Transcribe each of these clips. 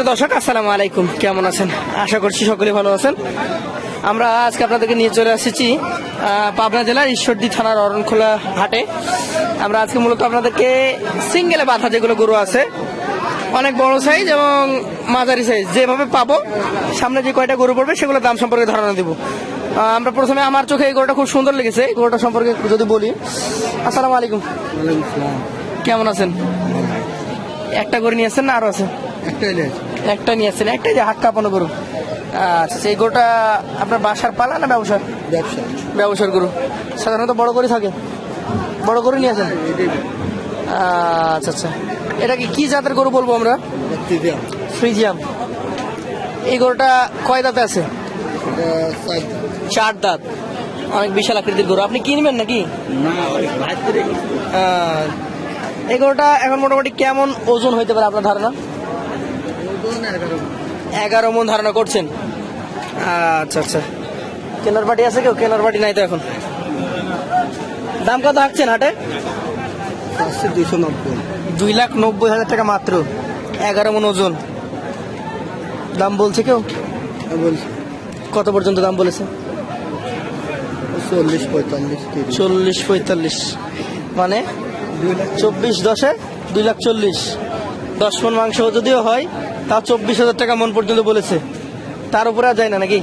সুপ্রিয় দর্শক আসসালামু আলাইকুম। কেমন আছেন? আশা করছি সকলে ভালো আছেন। আমরা আজকে আপনাদেরকে নিয়ে চলে এসেছি পাবনা জেলার ঈশ্বরদী থানার অরণখোলা হাটে। আমরা আজকে মূলত আপনাদেরকে সিঙ্গেলে বাঁধা যেগুলো গরু আছে অনেক বড় সাইজ এবং মাঝারি সাইজ যেভাবে পাবো সামনে যে কয়টা গরু পড়বে সেগুলোর দাম সম্পর্কে ধারণা দেবো। আমরা প্রথমে আমার চোখে এই গরুটা খুব সুন্দর লেগেছে এই গরুটা সম্পর্কে যদি বলি। আসসালামু আলাইকুম। কেমন আছেন? একটা করে নিয়ে আসছেন না আরও আছে? একটা নিয়ে আসছেন। একটাই যে হাত কাঁপানো গরু। আচ্ছা সেই গরুটা আপনার বাসার পালা না ব্যবসা ব্যবসা। ব্যবসার গরু। সাধারণত বড় করে থাকে? বড় করে নিয়ে আসেন? আচ্ছা আচ্ছা। এটা কি কি জাতের গরু বলব আমরা? ফ্রিজিয়াম এই গরুটা কয় দাঁতে আছে? চার দাঁত। অনেক বিশাল আকৃতির গরু। আপনি কিনবেন নাকি? এই গরুটা এখন মোটামুটি কেমন ওজন হইতে পারে আপনার ধারণা? এগারো মন। ধারণা করছেন? আচ্ছা আচ্ছা। কেনার পাটি আছে কেউ? কেনার পাটি নাই তো এখন। দাম কত হাঁকছেন হাটে? দুইশো নব্বই। দুই লাখ নব্বই হাজার টাকা মাত্র। এগারো মন ওজন। দাম বলছে কেউ? আমি বলছি। কত পর্যন্ত দাম বলেছে? চল্লিশ পঁয়তাল্লিশ চল্লিশ পঁয়তাল্লিশ। মানে? চব্বিশ দশে? দুই লাখ চল্লিশ। দশ মন মাংস যদিও হয় তা চব্বিশ হাজার টাকা মন পর্যন্ত বলেছে। তার উপরে আর যায় না নাকি?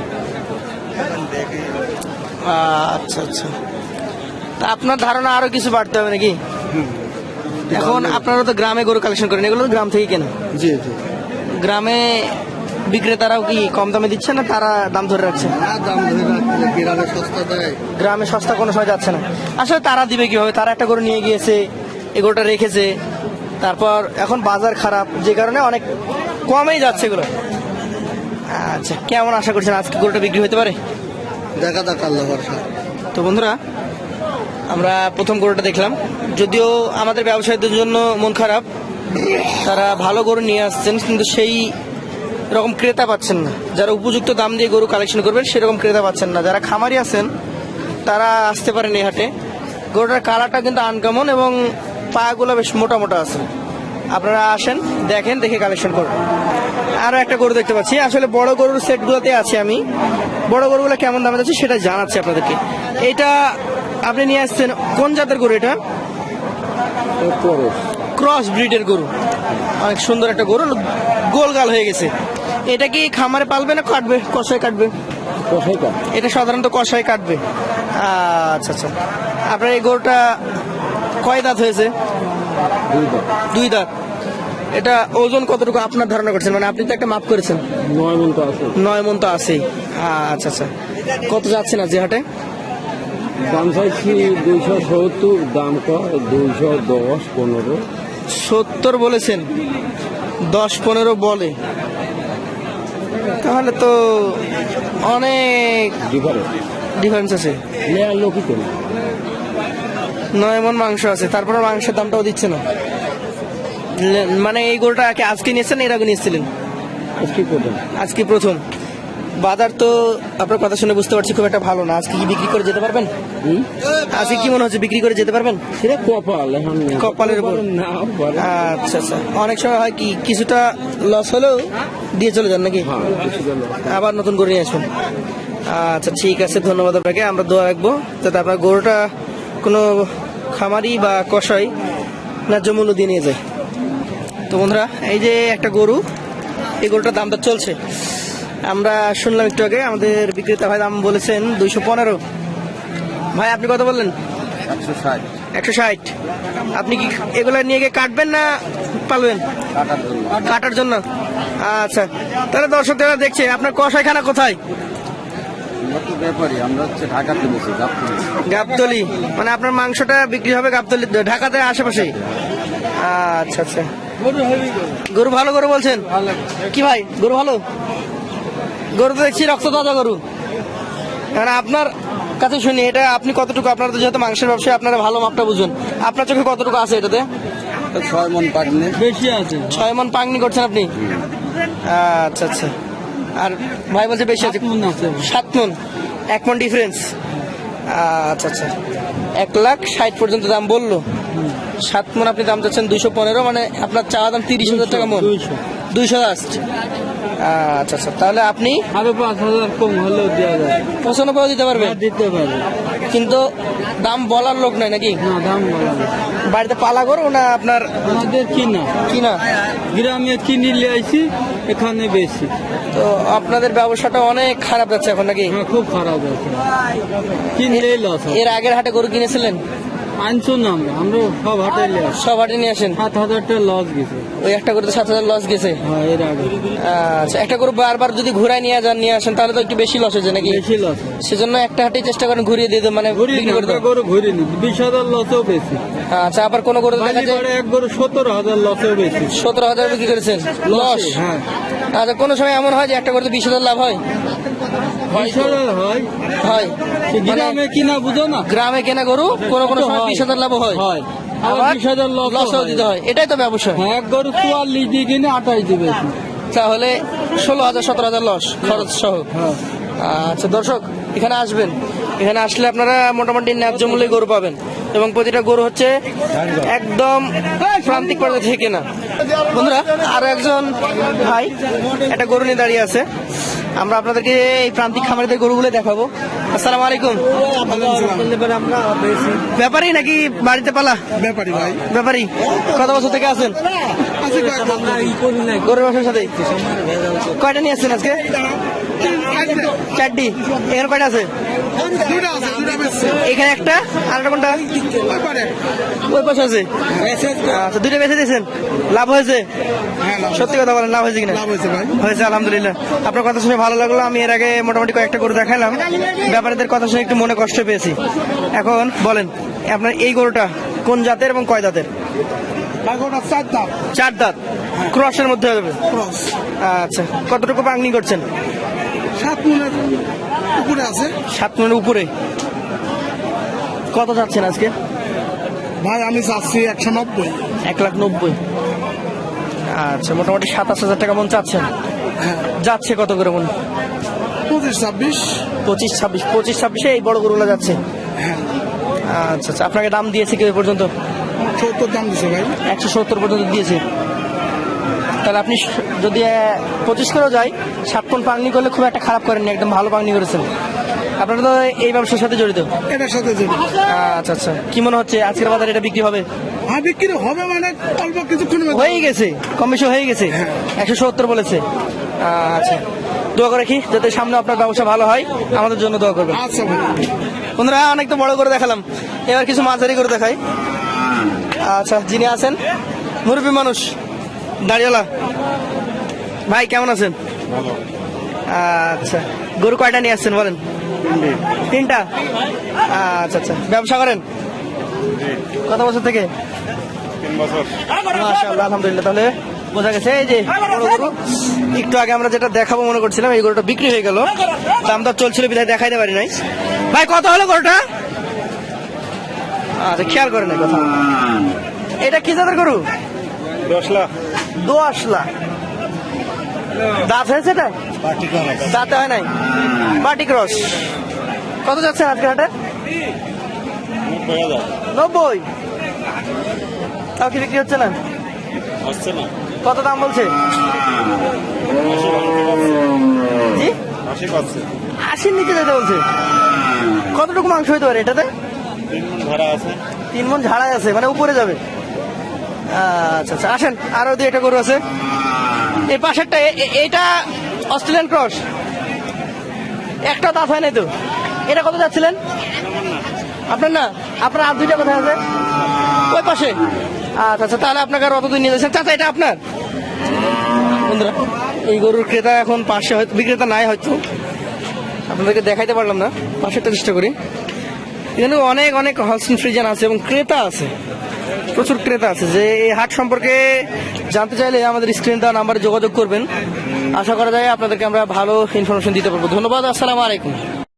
আচ্ছা আচ্ছা। তা আপনার ধারণা আরও কিছু বাড়তে হবে নাকি? এখন আপনারা তো গ্রামে গরু কালেকশন করেন এগুলো গ্রাম থেকে কেনা। জি জি। গ্রামে বিক্রেতারাও কি কম দামে দিচ্ছে না তারা দাম ধরে রাখছে? দাম ধরে রাখলে গ্রামে সস্তা দেয়। গ্রামে সস্তা কোনো সময় যাচ্ছে না। আসলে তারা দিবে কীভাবে? তারা একটা গরু নিয়ে গিয়েছে এগুলোটা রেখেছে তারপর এখন বাজার খারাপ যে কারণে অনেক কমেই যাচ্ছে এগুলো। আচ্ছা কেমন আশা করছেন আজকে গরুটা বিক্রি হতে পারে? দেখা যাক আল্লাহ তো বন্ধুরা আমরা প্রথম গরুটা দেখলাম। যদিও আমাদের ব্যবসায়ীদের জন্য মন খারাপ তারা ভালো গরু নিয়ে আসছেন কিন্তু সেই রকম ক্রেতা পাচ্ছেন না। যারা উপযুক্ত দাম দিয়ে গরু কালেকশন করবেন সেরকম ক্রেতা পাচ্ছেন না। যারা খামারি আছেন তারা আসতে পারেন এই হাটে। গরুটার কালারটা কিন্তু আনকমন এবং পাগুলো বেশ মোটা মোটা আছে। আপনারা আসেন দেখেন দেখে কালেকশন করুন। আরও একটা গরু দেখতে পাচ্ছি। আসলে বড় গরুর সেটগুলোতে আছি আমি। বড় গরুগুলো কেমন দামে যাচ্ছে সেটা জানাচ্ছি আপনাদেরকে। এটা আপনি নিয়ে আসছেন কোন জাতের গরু এটা? ক্রস ব্রিডের গরু। অনেক সুন্দর একটা গরু গোলগাল হয়ে গেছে। এটা কি খামারে পালবে না কাটবে? কষায় কাটবে? এটা সাধারণত কষায় কাটবে। আচ্ছা আচ্ছা। আপনার এই গরুটা কয় দাঁত হয়েছে? দুই দাঁত। এটা ওজন কতটুকু আপনার ধারণা করছেন? মানে আপনি তো একটা মাপ করেছেন। নয় মন তো আছে। নয় মন তো আছেই। আচ্ছা আচ্ছা। কত যাচ্ছেন আজ যে হাটে? দাম চাইছি দুইশো সত্তর দাম দুইশো দশ পনেরো। সত্তর বলেছেন। দশ পনেরো বলে। তাহলে তো অনেক ডিফারেন্স আছে। লোকই না। নয় মন মাংস আছে তারপরে মাংসের দামটাও দিচ্ছে না। মানে এই গরুটা আজকে নিয়েছেন এর আগে নিয়েছিলেন? কি করবেন আজকে প্রথম। বাজার তো আপনার কথা শুনে বুঝতে পারছি খুব একটা ভালো না। আজকে কি বিক্রি করে যেতে পারবেন? আজকে কি মনে হচ্ছে বিক্রি করে যেতে পারবেন? সেটা কপাল কপালের উপর। আচ্ছা আচ্ছা। অনেক সময় হয় কি কিছুটা লস হলেও দিয়ে চলে যান নাকি? হ্যাঁ। আবার নতুন করে নিয়ে আসবেন আচ্ছা ঠিক আছে ধন্যবাদ আপনাকে। আমরা দোয়া রাখব যাতে আপনার গরুটা কোনো খামারি বা কষাই ন্যায্য মূল্য দিয়ে নিয়ে যায়। তো বন্ধুরা এই যে একটা গরু এই গরুটার দামটা চলছে। আমরা শুনলাম একটু আগে আমাদের বিক্রেতা ভাই দাম বলেছেন দুইশো পনেরো। ভাই আপনি কত বললেন? একশো ষাট। আপনি কি এগুলা নিয়ে গিয়ে কাটবেন না পালবেন? কাটার জন্য। আচ্ছা তাহলে দর্শক দেখছে আপনার কষাইখানা কোথায়? আমরা তো ব্যাপারী আমরা হচ্ছে ঢাকাতে বেশি গাবতলি। গাবতলি? মানে আপনার মাংসটা বিক্রি হবে গাবতলি ঢাকাতে আশেপাশেই আচ্ছা আচ্ছা। গরু ভালো গরু বলছেন? কি ভাই গরু ভালো? গরু তো দেখছি রক্ত তাজা গরু। মানে আপনার কাছে শুনি এটা আপনি কতটুকু আপনার তো যেহেতু মাংসের ব্যবসায় আপনারা ভালো মাপটা বুঝুন। আপনার চোখে কতটুকু আছে এটাতে? ছয় মন পাটনে বেশি আছে। ছয় মন পাংনি করছেন আপনি? আচ্ছা আচ্ছা। আর ভাই বলছে বেশি আছে। সাত মন এক মন ডিফারেন্স আচ্ছা আচ্ছা। এক লাখ ষাট পর্যন্ত দাম বলল। সাত মন আপনি দাম চাচ্ছেন দুইশো পনেরো মানে আপনার চাওয়া দাম তিরিশ হাজার টাকা মন। দুইশো। লাস্ট আচ্ছা আচ্ছা। তাহলে আপনি আরও পাঁচ হাজার কম হলেও দেওয়া যায়। পঁচানব্বই দিতে পারবেন? হ্যাঁ, দিতে পারবে। কিন্তু দাম বলার লোক নাই নাকি? না দাম বলা বাড়িতে পালা করো না আপনার আমাদের কিনা? কিনা? গ্রামে কিনে আইছি এখানে বেশি। তো আপনাদের ব্যবসাটা অনেক খারাপ যাচ্ছে এখন নাকি? হ্যাঁ খুব খারাপ আছে কিনলেই লস এর আগের হাটে গরু কিনেছিলেন? আনছো না আমরা আমরা সব হাটাইলে সব হাটে নিয়ে আসেন? সাত হাজার টাকা লস গেছে। ওই একটা গরুতে সাত হাজার লস গেছে। হ্যাঁ আচ্ছা একটা গরু বারবার যদি ঘুরায় নিয়ে যান নিয়ে আসেন তাহলে তো একটু বেশি লস হয়েছে নাকি? বেশি লস সেজন্য একটা হাটেই চেষ্টা করেন ঘুরিয়ে দিয়ে মানে বিক্রি করে গরু ঘুরি নি বিশ হাজার লসও বেশি। আচ্ছা আবার কোন গরু দেখা যায়? এক গরু সতেরো হাজার লসও বেশি। সতেরো হাজার বিক্রি করেছেন? লস হ্যাঁ। আচ্ছা কোনো সময় এমন হয় যে একটা গরুতে বিশ হাজার লাভ হয়? হয়। মানে গ্রামে কিনা বুঝো না। গ্রামে কেনা গরু কোনো কোনো সময় বিশ হাজার লাভ হয়। আবার লসও দিতে হয়। এটাই তো ব্যবসা হ্যাঁ এক গরু চুয়াল্লিশ দিয়ে কিনে আঠাশ দিবে। তাহলে ষোলো হাজার সতেরো হাজার লস খরচ সহ। হ্যাঁ। আচ্ছা দর্শক এখানে আসবেন। এখানে আসলে আপনারা মোটামুটি ন্যায্য মূল্যে গরু পাবেন। এবং প্রতিটা গরু হচ্ছে একদম প্রান্তিক পর্যায়ে থেকে না বন্ধুরা আরও একজন ভাই একটা গরু নিয়ে দাঁড়িয়ে আছে। আমরা আপনাদেরকে এই প্রান্তিক খামারিদের গরুগুলো দেখাবো। আসসালামু আলাইকুম। ব্যাপারী নাকি বাড়িতে পালা? ব্যাপারী ভাই। ব্যাপারী কত বছর থেকে আছেন? গরুর ব্যবসার সাথে কয়টা নিয়ে আসছেন আজকে? চারটি। এখানে কয়টা আছে। এখানে একটা আর একটা কোনটা? ওই পাশে আছে। আচ্ছা দুইটা বেঁচে দিয়েছেন। লাভ হয়েছে? হ্যাঁ, সত্যি কথা বলেন লাভ হয়েছে কিনা? লাভ হয়েছে হয়েছে আলহামদুলিল্লাহ। আপনার কথা শুনে ভালো লাগল আমি এর আগে মোটামুটি কয়েকটা গরু দেখালাম ব্যাপারীদের কথা শুনে একটু মনে কষ্ট পেয়েছি। এখন বলেন আপনার এই গরুটা কোন জাতের এবং কয় দাঁতের? চার দাঁত। ক্রসের মধ্যে হবে। আচ্ছা কতটুকু পাংনি করছেন? সাত মনের উপরে আছে। সাত মিনিটের উপরে। কত যাচ্ছেন আজকে? ভাই আমি চাচ্ছি একশো নব্বই। এক লাখ নব্বই। আচ্ছা মোটামুটি সাতাশ হাজার টাকা মন চাচ্ছেন। হ্যাঁ। যাচ্ছে কত করে মন? পঁচিশ ছাব্বিশ। পঁচিশ ছাব্বিশ পঁচিশ ছাব্বিশে এই বড় গরুগুলো যাচ্ছে। হ্যাঁ। আচ্ছা আচ্ছা আপনাকে দাম দিয়েছে কি ওই পর্যন্ত? সত্তর দাম দিছে ভাই। একশো সত্তর পর্যন্ত দিয়েছে। তাহলে আপনি যদি পঁচিশ করেও যায় পন পাংনি করলে খুব একটা খারাপ করেননি একদম ভালো পাংনি করেছেন। আপনারা তো এই ব্যবসার সাথে জড়িত? এটার সাথে আচ্ছা আচ্ছা। কি মনে হচ্ছে আজকের বাজারে এটা বিক্রি হবে? হ্যাঁ বিক্রি হবে মানে অল্প কিছুক্ষণ হয়ে গেছে কম বেশি হয়ে গেছে। একশো সত্তর বলেছে। আচ্ছা। দোয়া করে রাখি যাতে সামনে আপনার ব্যবসা ভালো হয় আমাদের জন্য দোয়া করবেন। আচ্ছা বন্ধুরা অনেক তো বড় করে দেখালাম। এবার কিছু মাঝারি করে দেখাই। আচ্ছা যিনি আছেন মুরব্বী মানুষ। দাঁড়িয়েলা ভাই কেমন আছেন? আচ্ছা গরু কয়টা নিয়ে আসছেন বলেন? তিনটা। আচ্ছা আচ্ছা ব্যবসা করেন? কত বছর থেকে? আলহামদুলিল্লাহ তাহলে বোঝা গেছে এই যে একটু আগে আমরা যেটা দেখাবো মনে করছিলাম এই গরুটা বিক্রি হয়ে গেল। দাম দর চলছিল বিধায় দেখাইতে পারি নাই। ভাই কত হলো গরুটা? আচ্ছা খেয়াল করেন কথা। এটা কি জাতের গরু? দশ লাখ দশ লাখ দাঁত হয়েছে এটা? দাঁতে হয় নাই? বাটি ক্রস। কত যাচ্ছে আজকে হাটে? নব্বই তাও কি বিক্রি হচ্ছে না? কত দাম বলছে? আশির নিচে যেতে বলছে। কতটুকু মাংস হইতে পারে এটাতে? তিন মন মন ঝাড়াই আছে মানে উপরে যাবে। আচ্ছা আচ্ছা আসেন, আরও দুই একটা গরু আছে। এই পাশেরটা, এ- এ- এইটা অস্ট্রেলিয়ান ক্রস। একটা দাঁত হয় নাই তো। এটা কত যাচ্ছিলেন? আপনার না? আপনার আর দুইটা কোথায় আছে? ওই পাশে। আচ্ছা আচ্ছা তাহলে আপনাকে আর অত দূর নিয়ে যাচ্ছেন চাচা, এটা আপনার? বন্ধুরা, এই গরুর ক্রেতা এখন পাশে হয়তো, বিক্রেতা নাই হয়তো। আপনাদেরকে দেখাইতে পারলাম না। পাশেরটা চেষ্টা করি। এখানে অনেক অনেক হলসিন ফ্রিজান আছে এবং ক্রেতা আছে। প্রচুর ক্রেতা আছে। যে এই হাট সম্পর্কে জানতে চাইলে আমাদের স্ক্রিন দেওয়া নাম্বারে যোগাযোগ করবেন। আশা করা যায় আপনাদেরকে আমরা ভালো ইনফরমেশন দিতে পারব। ধন্যবাদ, আসসালাম আলাইকুম।